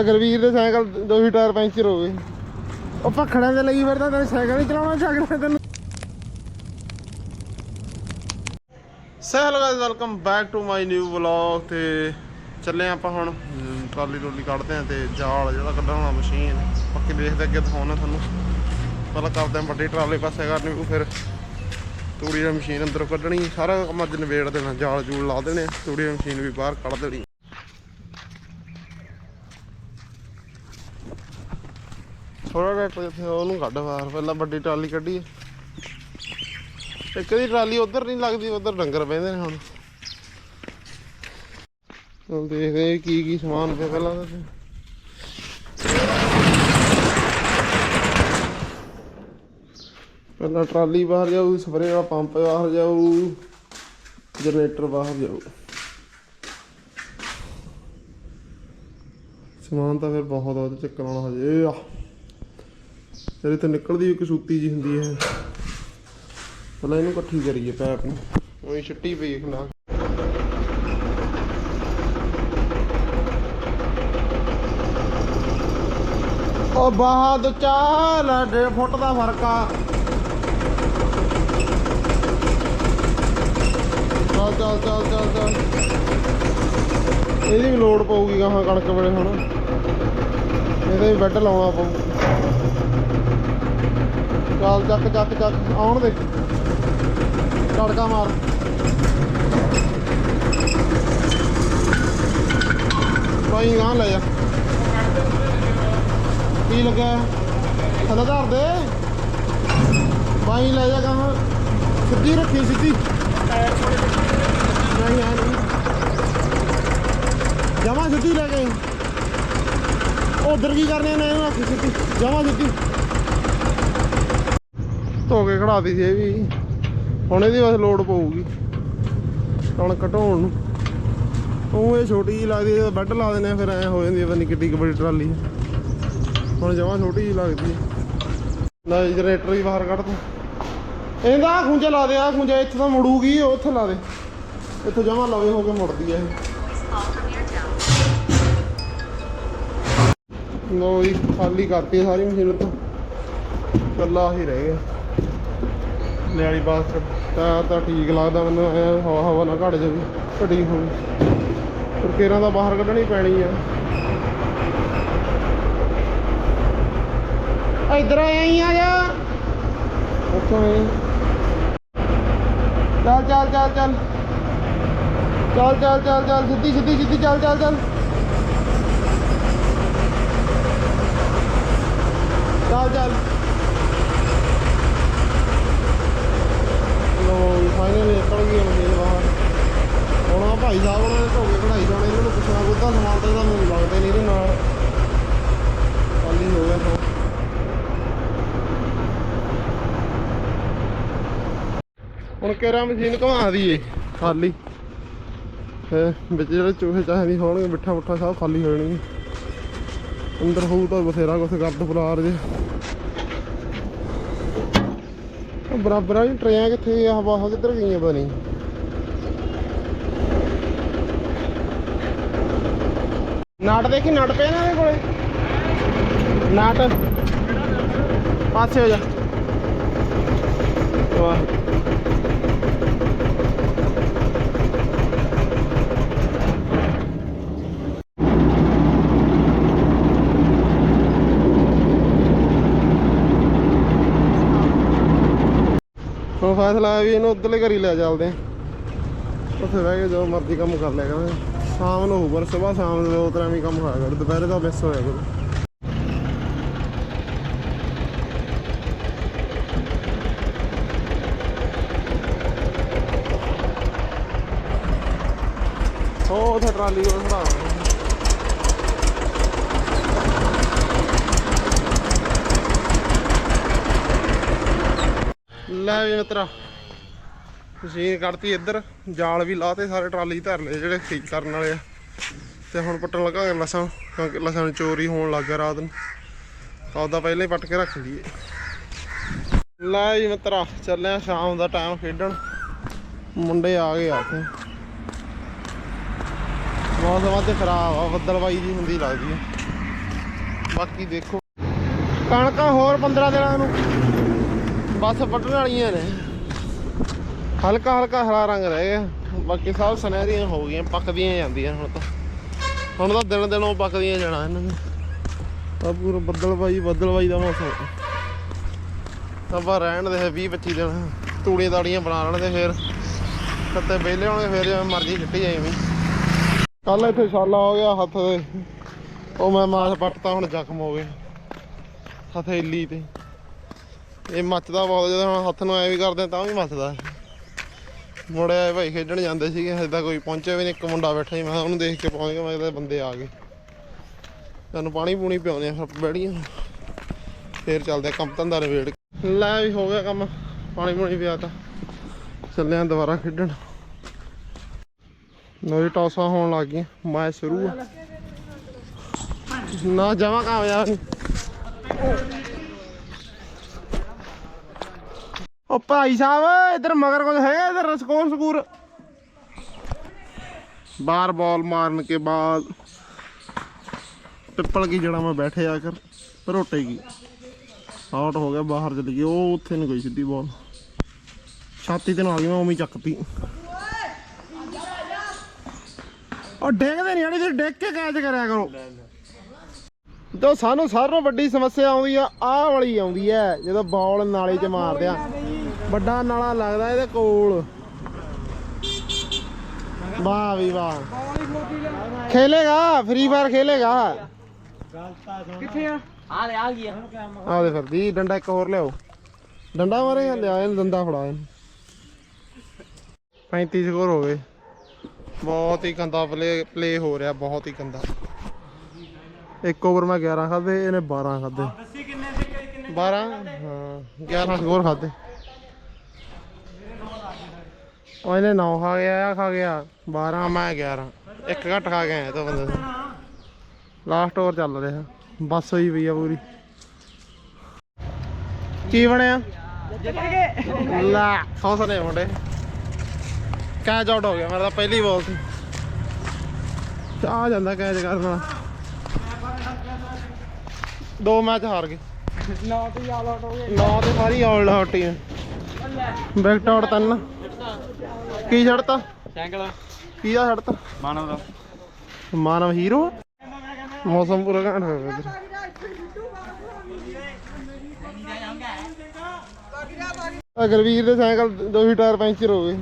ਅਗਰਵੀਰ ਦੇ ਸਾਈਕਲ ਦੋ ਹੀ tyre puncture ਹੋ ਗਏ। ਉਹ ਭਖੜਾਂ ਦੇ ਲਈ ਫਿਰਦਾ ਤੈਨੂੰ ਸਾਈਕਲ ਹੀ ਚਲਾਉਣਾ ਚੱਕਦਾ ਤੈਨੂੰ। So hello guys welcome back to my new vlog ਤੇ ਚੱਲੇ ਆਪਾਂ ਹੁਣ ਅਮ, ਟਰਾਲੀ ਟੋਲੀ ਕੱਢਦੇ ਆ ਤੇ ਜਾਲ ਜਿਹੜਾ ਕੱਢਣਾ ਮਸ਼ੀਨ ਬਾਕੀ ਦੇਖਦੇ ਅੱਗੇ ਦਿਖਾਉਣਾ ਤੁਹਾਨੂੰ। ਪਹਿਲਾਂ ਕਰਦੇ ਆ ਵੱਡੀ ਟਰਾਲੇ ਪਾਸੇ ਕਰਨੀ ਉਹ ਫਿਰ ਤੂੜੀ ਦੀ ਮਸ਼ੀਨ ਅੰਦਰੋਂ ਕੱਢਣੀ। ਸਾਰਾ ਕੰਮ ਅੱਜ ਨਿਬੇੜ ਦੇਣਾ ਜਾਲ ਜੂਲ ਲਾ ਦੇਣੇ ਤੂੜੀ ਦੀ ਮਸ਼ੀਨ ਵੀ ਬਾਹਰ ਕੱਢ ਦੇਣੀ। ਥੋੜਾ ਜਿਹਾ ਕੁਝ ਉਹਨੂੰ ਕੱਢ ਬਾਹਰ, ਪਹਿਲਾਂ ਵੱਡੀ ਟਰਾਲੀ ਕੱਢੀ ਇੱਕ ਦੀ ਟਰਾਲੀ ਉਧਰ ਨਹੀਂ ਲੱਗਦੀ, ਉਧਰ ਡੰਗਰ ਬਹਿੰਦੇ ਨੇ ਹੁਣ। ਹੁਣ ਦੇਖਦੇ ਆ ਕੀ ਕੀ ਸਮਾਨ ਪਿਆ ਪਹਿਲਾਂ ਤਾਂ ਪਹਿਲਾਂ ਟਰਾਲੀ ਬਾਹਰ ਜਾਊ ਸਪਰੇ ਵਾਲਾ ਪੰਪ ਬਾਹਰ ਜਾਊ, ਜਨਰੇਟਰ ਬਾਹਰ ਜਾਊ। ਸਮਾਨ ਤਾਂ ਫਿਰ ਬਹੁਤ ਉਹਦੇ ਚੱਕਰ ਆਉਣਾ ਹਜੇ। ਆ ਫਿਰ ਇੱਥੇ ਨਿਕਲਦੀ ਇੱਕ ਸੂਤੀ ਜੀ ਹੁੰਦੀ ਹੈ। ਪਹਿਲਾਂ ਇਹਨੂੰ ਇਕੱਠੀ ਕਰੀਏ ਪੈਪ ਨੂੰ। ਉਹੀ ਛਿੱਟੀ ਪਈ ਖਣਾ ਉਹ ਬਾਹਾਂ ਤੋਂ ਚਾਲ 1.5 ਫੁੱਟ ਦਾ ਫ਼ਰਕ ਆ। ਚੱਲ ਚੱਲ ਚੱਲ ਚੱਲ ਚੱਲ। ਇਹਦੀ ਵੀ ਲੋਡ ਪਊਗੀ ਗਾਹਾਂ ਕਣਕ ਵੇਲੇ ਹੁਣ। ਇਹਦੇ ਵੀ ਬੈੱਡ ਲਾਉਣਾ ਪਊ। ਚੱਲ ਚੱਕ ਚੱਕ ਚੱਕ, ਆਉਣ ਦੇ। ਝੜਕਾ ਮਾਰ। ਭਾਈ ਗਾਂ ਲੈ ਜਾ ਕੀ ਲੱਗਾ ਥੱਲੇ ਧਰ ਦੇ। ਭਾਈ, ਲੈ ਜਾ ਗਾਂ ਸਿੱਧੀ ਰੱਖੀ, ਸਿੱਧੀ। ਨਹੀਂ ਆ ਜਮਾ ਸਿੱਧੀ ਲੈ ਗਏ ਉਧਰ ਕੀ ਕਰਨੇ ਨੇ? ਰੱਖੀ, ਸਿੱਧੀ। ਜਮਾ ਸਿੱਧੀ। ਧੋ ਕੇ ਖੜਾਤੀ ਸੀ ਇਹ ਵੀ। ਹੁਣ ਇਹਦੀ ਬਸ ਲੋਡ ਪਊਗੀ। ਕਣਕ ਘਟਾਉਣ ਨੂੰ। ਉਹ ਇਹ ਛੋਟੀ ਜਿਹੀ ਲੱਗਦੀ ਹੈ ਬੈੱਡ ਲਾ ਦਿੰਦੇ ਆ, ਫਿਰ ਐ ਹੋ ਜਾਂਦੀ ਹੈ, ਪਤਾ ਨਹੀਂ ਕਿੱਡੀ ਕੁ ਟਰਾਲੀ ਹੁਣ ਜਮਾਂ ਛੋਟੀ ਜਿਹੀ ਲੱਗਦੀ ਹੈ। ਨਾ ਜਨਰੇਟਰ ਵੀ ਬਾਹਰ ਕੱਢ ਤੂੰ। ਇਹਦਾ ਆਹ ਖੁੰਝਾ ਲਾ ਦੇ ਆ ਖੁੰਝਾ ਇੱਥੇ ਤਾਂ ਮੁੜੂਗੀ, ਉਹ ਉੱਥੇ ਲਾ ਦੇ। ਇੱਥੇ ਜਮਾਂ ਲਵੇ ਹੋ ਕੇ ਮੁੜਦੀ ਹੈ ਇਹ। ਲੋ ਜੀ, ਖਾਲੀ ਕਰਤੀ ਸਾਰੀ ਮਸ਼ੀਨ ਤੋਂ ਕੱਲਾ ਹੀ ਰਹਿ ਗਿਆ। ਨਿਆਲੀ ਬਾਸ ਤਾਂ ਤਾਂ ਠੀਕ ਲੱਗਦਾ ਮੈਨੂੰ ਐ ਹਵਾ ਹਵਾ ਨਾ ਘੜ ਜਾਵੇ ਘਟੀ ਹੋਣੀ ਪਰ ਕੇਰਾਂ ਦਾ ਬਾਹਰ ਕੱਢਣੀ ਪੈਣੀ ਆ। ਇਧਰ ਆਈ ਆ ਜਾ। ਉੱਥੋਂ ਆਈ ਚੱਲ ਚੱਲ ਚੱਲ ਚੱਲ। ਚੱਲ ਚੱਲ ਚੱਲ ਚੱਲ। ਸਿੱਧੀ ਸਿੱਧੀ ਸਿੱਧੀ ਚੱਲ ਚੱਲ ਚੱਲ। ਚੱਲ ਚੱਲ ਲੋ ਫਾਈਨਲ ਨਿਕਲ ਗਈ ਮਸ਼ੀਨ ਬਾਹਰ ਹੁਣ ਆ ਭਾਈ ਸਾਹਿਬ ਉਹਨਾਂ ਨੇ ਧੋ ਕਢਾਈ ਜਾਣੇ, ਇਹਨਾਂ ਨੂੰ ਪੁੱਛਣਾ ਕੋਦਾ ਸਮਾਨ ਤਾਂ ਮੈਨੂੰ ਲੱਗਦਾ ਨਹੀਂ ਇਹਦੇ ਨਾਲ। ਖਾਲੀ ਹੋ ਗਿਆ ਸੋ ਹੁਣ ਕਿਹੜਾ ਮਸ਼ੀਨ ਘੁਮਾ ਦਈਏ? ਖਾਲੀ। ਤੇ ਵਿੱਚ ਜਿਹੜੇ ਚੂਹੇ ਚਾਹੇ ਨਹੀਂ ਹੋਣਗੇ, ਮਿੱਠਾ ਮੁੱਠਾ ਸਭ ਖਾਲੀ ਹੋ ਜਾਣਗੇ। ਅੰਦਰ ਹੋਊ ਤਾਂ ਬਥੇਰਾ ਕੁਛ ਕਰਦ ਫਲਾਰ ਜੇ ਉਹ ਬਰਾਬਰ ਵਾਲੀ ਟਰੇਆਂ ਕਿੱਥੇ ਆ, ਹਵਾ ਕਿੱਧਰ ਗਈਆਂ ਪਤਾ ਨਹੀਂ। ਨਾਟ ਦੇਖੀ, ਨਟ ਪਿਆ ਨਾ ਇਹਦੇ ਕੋਲੇ? ਨਾਟ। ਪਾਸੇ ਹੋ ਜਾ। ਵਾਹ। ਹੁਣ ਫੈਸਲਾ ਹੈ ਵੀ ਇਹਨੂੰ ਉੱਧਰਲੇ ਘਰ ਹੀ ਲੈ ਚੱਲਦੇ ਉੱਥੇ ਬਹਿ ਕੇ ਜੋ ਮਰਜ਼ੀ ਕੰਮ ਕਰ ਲਿਆ ਕਰਾਂਗੇ। ਸ਼ਾਮ ਨੂੰ ਹੋਊ ਪਰ ਸਵੇਰ ਸ਼ਾਮ ਨੂੰ ਦੋ ਤਰ੍ਹਾਂ ਵੀ ਕੰਮ ਹੋਇਆ ਕਰ ਦੁਪਹਿਰੇ ਦਾ ਮਿਸ ਹੋਇਆ ਕਰੂ। ਉਹ ਉੱਥੇ ਟਰਾਲੀ ਕੋਲ ਖੜਾ ਹੋਣਾ ਲੈ ਵੀ ਮਿੱਤਰਾ। ਮਸ਼ੀਨ ਕੱਢਤੀ ਇੱਧਰ, ਜਾਲ ਵੀ ਲਾਤੇ ਸਾਰੇ ਟਰਾਲੀ 'ਚ ਧਰ ਲਏ ਜਿਹੜੇ ਠੀਕ ਕਰਨ ਵਾਲੇ ਆ। ਤੇ ਹੁਣ ਪੱਟਣ ਲੱਗਾ ਲਸਣ, ਕਿਉਂਕਿ ਲਸਣ ਚੋਰੀ ਹੋਣ ਲੱਗ ਰਾਤ ਨੂੰ। ਆਪਦਾ ਪਹਿਲਾਂ ਹੀ ਪੱਟ ਕੇ ਰੱਖ ਲਈਏ। ਲੈ ਜੀ ਮਿੱਤਰਾ, ਚੱਲਿਆ ਸ਼ਾਮ ਦਾ ਟਾਈਮ ਖੇਡਣ। ਮੁੰਡੇ ਆ ਗਏ ਆ ਇੱਥੇ। ਮੌਸਮ ਅੱਜ ਖਰਾਬ ਆ ਬੱਦਲਵਾਈ ਜੀ ਹੁੰਦੀ ਲੱਗਦੀ ਹੈ ਬਾਕੀ ਦੇਖੋ। ਕਣਕਾਂ ਹੋਰ 15 ਦਿਨਾਂ ਨੂੰ। ਬਸ ਵੱਢਣ ਵਾਲੀਆਂ ਨੇ। ਹਲਕਾ ਹਲਕਾ ਹਰਾ ਰੰਗ ਰਹਿ ਗਿਆ। ਬਾਕੀ ਸਭ ਸੁਨਹਿਰੀਆਂ ਹੋ ਗਈਆਂ, ਪੱਕਦੀਆਂ ਜਾਂਦੀਆਂ ਹੁਣ ਤਾਂ। ਹੁਣ ਤਾਂ ਦਿਨ ਦਿਨ ਉਹ ਪੱਕਦੀਆਂ ਜਾਣਾ ਇਹਨਾਂ ਨੇ। ਆ ਪੂਰਾ ਬੱਦਲਬਾਈ ਬੱਦਲਬਾਈ ਦਾ ਮੌਸਮ। ਆਪਾਂ ਰਹਿਣ ਦੇ 20 25 ਦਿਨ, ਤੂੜੀਆਂ ਤਾੜੀਆਂ ਬਣਾ ਲੈਣ ਤੇ ਫਿਰ। ਕੱਤੇ ਵਿਹਲੇ ਹੋਣਗੇ ਫਿਰ ਜਿਵੇਂ ਮਰਜ਼ੀ ਛਿੱਟੀ ਜਾਈ ਵੀ। ਕੱਲ ਇੱਥੇ ਛਾਲਾ ਹੋ ਗਿਆ ਹੱਥ ਦੇ ਉਹ ਮੈਂ ਮਾਸ ਪੱਟਤਾ, ਹੁਣ ਜ਼ਖਮ ਹੋ ਗਏ। ਹਥੇਲੀ ਤੇ। ਇਹ ਮੱਚਦਾ ਬਹੁਤ, ਜਦੋਂ ਹੁਣ ਹੱਥ ਨੂੰ ਐ ਵੀ ਕਰਦੇ ਤਾਂ ਵੀ ਮੱਚਦਾ। ਮੁੜਿਆ ਭਾਈ ਖੇਡਣ ਜਾਂਦੇ ਸੀਗੇ, ਹਜੇ ਤਾਂ ਕੋਈ ਪਹੁੰਚਿਆ ਵੀ ਨਹੀਂ ਇੱਕ ਮੁੰਡਾ ਬੈਠਾ ਸੀ, ਮੈਂ ਉਹਨੂੰ ਦੇਖ ਕੇ ਪਹੁੰਚ ਗਿਆ, ਮੈਂ ਕਿਹਾ ਬੰਦੇ ਆ ਗਏ। ਤੁਹਾਨੂੰ ਪਾਣੀ ਪੂਣੀ ਪਿਆਉਂਦੇ ਆ, ਫਿਰ ਬੈੜੀਆਂ ਫੇਰ ਚੱਲਦੇ ਕੰਮ ਧੰਦਾ ਨਵੇੜ ਕੇ। ਲੈ ਵੀ ਹੋ ਗਿਆ ਕੰਮ, ਪਾਣੀ ਪੂਣੀ ਪਿਆ ਤਾਂ। ਚੱਲੇ ਆ ਦੁਬਾਰਾ ਖੇਡਣ। ਨਵੀਂ ਟੌਸਾਂ ਹੋਣ ਲੱਗ ਗਈਆਂ, ਮੈਂ ਸ਼ੁਰੂ ਆ। ਨਾ ਜਮਾ ਕਾਮਯਾਬ ਨਹੀਂ ਉਹ ਭਾਈ ਸਾਹਿਬ, ਇਧਰ ਮਗਰ ਕੁਝ ਹੈਗਾ, ਇਧਰ ਸਕੋਰ ਸਕੂਰ। ਬਾਰ ਬਾਲ ਮਾਰਨ ਕੇ ਬਾਅਦ ਪਿੱਪਲ ਕੀ ਜੜਾ ਮੈਂ ਬੈਠੇ ਆ ਕਰ ਰੋਟੇ ਕੀ। ਆਊਟ ਹੋ ਗਿਆ, ਬਾਹਰ ਚਲੀ ਗਈ, ਉਹ ਉੱਥੇ ਨੂੰ ਗਈ ਸਿੱਧੀ ਬਾਲ। ਛਾਤੀ ਤੇ ਨਾਲ ਗਈ ਮੈਂ ਉਵੇਂ ਹੀ ਚੱਕਤੀ। ਉਹ ਡੇਗਦੇ ਨਹੀਂ ਆਣੀ ਤੇ ਡੇਗ ਕੇ ਕੈਚ ਕਰਿਆ ਕਰੋ। ਤਾਂ ਸਾਨੂੰ ਸਾਰਿਆਂ ਵੱਡੀ ਸਮੱਸਿਆ ਆਉਂਦੀ ਆ, ਆਹ ਵਾਲੀ ਆਉਂਦੀ ਹੈ ਜਦੋਂ ਬਾਲ ਨਾਲੇ 'ਚ ਮਾਰਦੇ ਆ। ਵੱਡਾ ਨਾਲਾ ਲੱਗਦਾ ਇਹਦੇ ਕੋਲ। ਵਾਹ ਵੀ ਵਾਹ। ਖੇਲੇਗਾ ਫ੍ਰੀ ਫਾਇਰ ਖੇਲੇਗਾ। ਕਿੱਥੇ ਆ? ਆ ਲੈ ਆ ਗਿਆ ਆ। ਦੇ ਫਿਰਦੀ ਡੰਡਾ ਇੱਕ ਹੋਰ ਲਿਆਓ। ਡੰਡਾ ਮਾਰੇ ਲਿਆ ਇਹਨੂੰ ਡੰਡਾ ਫੜਾ ਇਹਨੂੰ। 35 ਸਕੋਰ ਹੋ ਗਏ। ਬਹੁਤ ਹੀ ਗੰਦਾ ਪਲੇ ਪਲੇ ਹੋ ਰਿਹਾ ਬਹੁਤ ਹੀ ਗੰਦਾ। ਇੱਕ ਓਵਰ ਮੈਂ 11 ਖਾਦੇ ਇਹਨੇ 12 ਖਾਦੇ ਦੱਸੀ ਕਿੰਨੇ ਸੀ ਕਿੰਨੇ 12 ਹਾਂ 11 ਸਕੋਰ ਖਾਦੇ ਉਹ ਇਹਨੇ 9 ਖਾ ਗਿਆ ਆ ਖਾ ਗਿਆ। 12 ਮੈਂ 11 ਇੱਕ ਘੱਟ ਖਾ ਗਿਆ ਇਹ ਤਾਂ ਬੰਦੇ ਲਾਸਟ ਓਵਰ ਚੱਲ ਰਿਹਾ। ਬਸ ਹੋਈ ਪਈ ਆ ਪੂਰੀ। ਕੀ ਬਣਿਆ? ਜਿੱਤ ਗਏ ਲੈ ਸੌਸ ਨੇ ਮੁੰਡੇ। ਕੈਚ ਆਊਟ ਹੋ ਗਿਆ ਮੇਰਾ ਤਾਂ ਪਹਿਲੀ ਬਾਲ ਸੀ। ਆ ਜਾਂਦਾ ਕੈਚ ਕਰਨ ਵਾਲਾ। ਦੋ ਮੈਚ ਹਾਰ ਗਏ। ਨੌ ਤੇ ਆਲ ਆਊਟ ਹੋ ਗਏ। ਨੌ ਤੇ ਸਾਰੀ all out team wicket out ਤਿੰਨ। ਕੀ ਛੱਡਤਾ? ਸਾਈਕਲ। ਕੀਦਾ ਛੱਡਤਾ? ਮਾਨਵ ਦਾ। ਮਾਨਵ ਹੀਰੋ? ਮੌਸਮ ਪੂਰਾ ਘੈਂਟ ਹੋ ਗਿਆ ਇੱਧਰ। ਆ ਗੁਰਵੀਰ ਦੇ ਸਾਈਕਲ ਦੋ ਹੀ ਟਾਇਰ ਪੈਂਚਰ ਹੋ ਗਏ।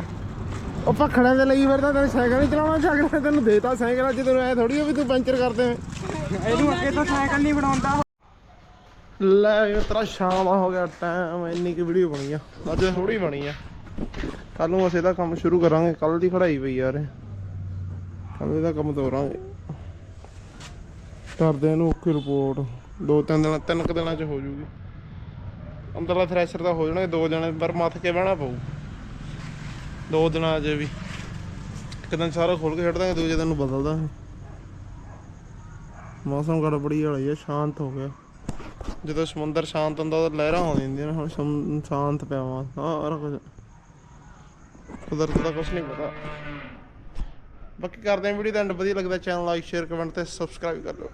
ਉਹ ਭਖੜਾਂ ਦੇ ਲਈ ਫਿਰਦਾ ਤੈਨੂੰ ਸਾਈਕਲ ਨਹੀਂ ਚਲਾਉਣਾ ਚਾਹੀਦਾ ਤੈਨੂੰ ਦੇਤਾ ਸਾਈਕਲ ਅੱਜ ਤੈਨੂੰ ਐ ਥੋੜੀ ਵੀ ਤੂੰ ਪੈਂਚਰ ਕਰਦੇ ਇਹਨੂੰ ਅੱਗੇ ਤੋਂ ਸਾਈਕਲ ਨਹੀਂ ਬਣਾਉਂਦਾ। ਲੈ ਤੇਰਾ ਸ਼ਾਮ ਹੋ ਗਿਆ ਟਾਈਮ ਇੰਨੀ ਕਿ ਵੀਡੀਓ ਬਣੀ ਆ। ਅੱਜ ਥੋੜੀ ਬਣੀ ਆ। ਕੱਲ ਨੂੰ ਅਸੀਂ ਇਹਦਾ ਕੰਮ ਸ਼ੁਰੂ ਕਰਾਂਗੇ। ਕੱਲ ਦੀ ਖੜਾਈ ਪਈ ਯਾਰ ਕੱਲ ਇਹਦਾ ਕੰਮ ਤੋਰਾਂਗੇ। ਕਰਦੇ ਇਹਨੂੰ ਓਕੇ ਰਿਪੋਰਟ ਦੋ ਤਿੰਨ ਦਿਨਾਂ, ਤਿੰਨ ਕੁ ਦਿਨਾਂ ਚ ਹੋ ਜੂਗੀ। ਅੰਦਰਲਾ ਥ੍ਰੈਸ਼ਰ ਤਾਂ ਹੋ ਜਾਣਗੇ ਦੋ ਦਿਨਾਂ ਪਰ ਮੱਥ ਕੇ ਬਹਿਣਾ ਪਊ। ਦੋ ਦਿਨਾਂ ਅਜੇ ਵੀ। ਇੱਕ ਦਿਨ ਸਾਰਾ ਖੋਲ ਕੇ ਛੱਡ ਦਾਂਗੇ, ਦੂਜੇ ਦਿਨ ਨੂੰ ਬਦਲ ਦਾਂਗੇ। ਮੌਸਮ ਗੜਬੜੀ ਵਾਲਾ ਹੀ ਆ, ਸ਼ਾਂਤ ਹੋ ਗਿਆ। ਜਦੋਂ ਸਮੁੰਦਰ ਸ਼ਾਂਤ ਹੁੰਦਾ ਤਾਂ ਲਹਿਰਾਂ ਹੋ ਜਾਂਦੀਆਂ ਨੇ, ਹੁਣ ਸ਼ਾਂਤ ਪਿਆ ਸਾਰਾ ਕੁਝ ਕੁਦਰਤ ਦਾ ਕੁਝ ਨਹੀਂ ਪਤਾ। ਬਾਕੀ ਕਰਦੇ ਆ ਵੀਡੀਓ ਦਾ ਐਂਡ ਵਧੀਆ ਲੱਗਦਾ ਚੈਨਲ ਲਾਈਕ ਸ਼ੇਅਰ ਕਮੈਂਟ ਤੇ ਸਬਸਕ੍ਰਾਈਬ ਕਰ ਲਓ।